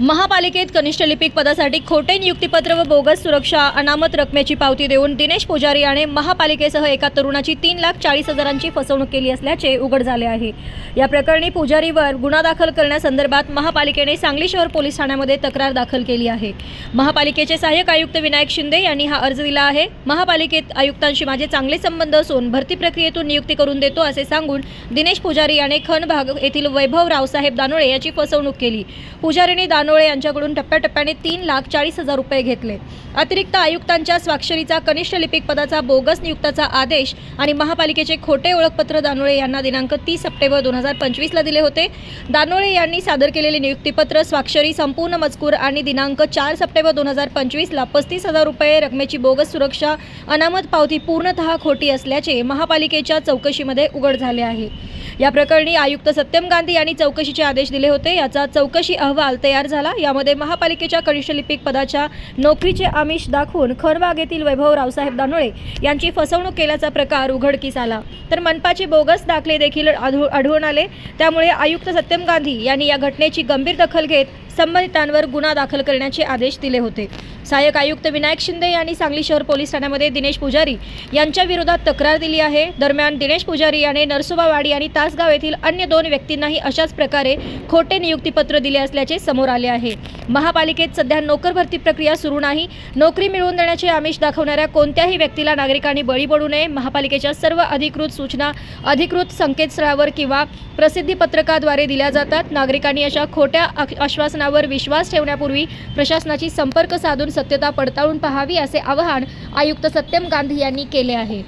महापालिकेत कनिष्ठ लिपिक पदासाठी खोटे नियुक्तीपत्र व बोगस सुरक्षा अनामत रकमेची पावती देऊन दिनेश पुजारी याने महापालिकेसह एका तरुणाची तीन लाख चाळीस हजारांची फसवणूक केली असल्याचे उघड झाले आहे. या प्रकरणी पुजारीवर गुन्हा दाखल करण्यासंदर्भात महापालिकेने सांगली शहर पोलीस ठाण्यामध्ये तक्रार दाखल केली आहे. महापालिकेचे सहाय्यक आयुक्त विनायक शिंदे यांनी हा अर्ज दिला आहे. महापालिकेत आयुक्तांशी माझे चांगले संबंध असून भरती प्रक्रियेतून नियुक्ती करून देतो असे सांगून दिनेश पुजारी याने खनभाग येथील वैभव रावसाहेब दानोळे याची फसवणूक केली. पुजारीने दान कानोळे यांच्याकडून टप्प्याटप्प्याने तीन लाख चाळीस हजार रुपये घेतले. अतिरिक्त आयुक्तांच्या स्वाक्षरीचा कनिष्ठ लिपिक पदाचा बोगस नियुक्ताचा आदेश आणि महापालिकेचे खोटे ओळखपत्र दानोळे यांना दिनांक तीस सप्टेंबर दोन हजार पंचवीसला दिले होते. दानोळे यांनी सादर केलेले नियुक्तीपत्र स्वाक्षरी संपूर्ण मजकूर आणि दिनांक चार सप्टेंबर दोन हजार पंचवीसला पस्तीस हजार रुपये रकमेची बोगस सुरक्षा अनामत पावती पूर्णतः खोटी असल्याचे महापालिकेच्या चौकशीमध्ये उघड झाले आहे. या प्रकरणी आयुक्त सत्यम गांधी यांनी चौकशीचे आदेश दिले होते. याचा चौकशी अहवाल तयार झाला यामध्ये महापालिकेच्या कनिष्ठ लिपिक पदाच्या नोकरीचे आमिष दाखवून खनबाग येथील वैभव रावसाहेब दानोळे यांची फसवणूक केल्याचा प्रकार उघडकीस आला. तर मनपाचे बोगस दाखले देखील आढळून आले. त्यामुळे आयुक्त सत्यम गांधी यांनी या घटनेची गंभीर दखल घेत संबंधितांवर गुन्हा दाखल करण्याचे आदेश दिले होते. सहाय्यक आयुक्त विनायक शिंदे यांनी सांगली शहर पोलीस ठाण्यामध्ये दिनेश पुजारी यांच्या विरोधात तक्रार दिली आहे. दरम्यान दिनेश पुजारी याने नरसोबावाडी आणि तासगाव येथील अन्य दोन व्यक्तींनाही अशाच प्रकारे खोटे नियुक्तीपत्र दिले असल्याचे समोर आले आहे. महापालिकेत सध्या नोकर भरती प्रक्रिया सुरू नाही. नोकरी मिळवून देण्याचे आमिष दाखवणाऱ्या कोणत्याही व्यक्तीला नागरिकांनी बळी पडू नये. महापालिकेच्या सर्व अधिकृत सूचना अधिकृत संकेतस्थळावर किंवा प्रसिद्धी पत्रकाद्वारे दिल्या जातात. नागरिकांनी अशा खोट्या आश्वासनावर विश्वास ठेवण्यापूर्वी प्रशासनाची संपर्क साधून सत्यता पडताळून पाहावी असे आवाहन आयुक्त सत्यम गांधी यांनी केले आहे.